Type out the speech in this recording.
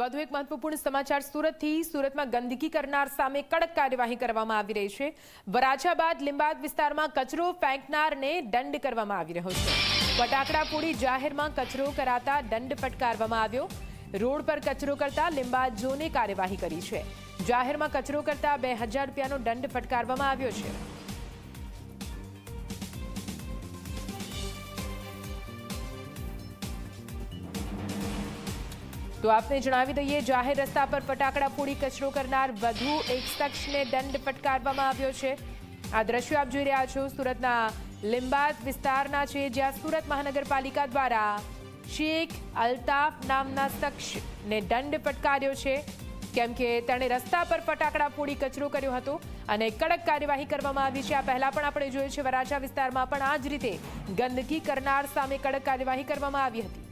વધુ એક મહત્વપૂર્ણ સમાચાર સુરતથી. સુરતમાં ગંદકી કરનાર સામે કડક કાર્યવાહી કરવામાં આવી રહી છે. વરાછા બાદ લીંબાદ વિસ્તારમાં કચરો ફેંકનારને દંડ કરવામાં આવી રહ્યો છે. ફટાકડા પૂડી જાહેરમાં કચરો કરાતા દંડ ફટકારવામાં આવ્યો. રોડ પર કચરો કરતા લીંબાદ ઝોને કાર્યવાહી કરી છે. જાહેરમાં કચરો કરતા બે રૂપિયાનો દંડ ફટકારવામાં આવ્યો છે. તો આપને જણાવી દઈએ, જાહેર રસ્તા પર ફટાકડા ફોડી કચરો કરનાર વધુ એક શખ્સને દંડ ફટકારવામાં આવ્યો છે. આ દ્રશ્યો આપ જોઈ રહ્યા છો સુરતના લિંબાત વિસ્તારના છે, જ્યાં સુરત મહાનગરપાલિકા દ્વારા શેખ અલ્તાફ નામના શખ્સને દંડ ફટકાર્યો છે. કેમ કે તેણે રસ્તા પર ફટાકડા ફોડી કચરો કર્યો હતો અને કડક કાર્યવાહી કરવામાં આવી છે. આ પહેલા પણ આપણે જોયું છે, વરાછા વિસ્તારમાં પણ આ જ રીતે ગંદકી કરનાર સામે કડક કાર્યવાહી કરવામાં આવી હતી.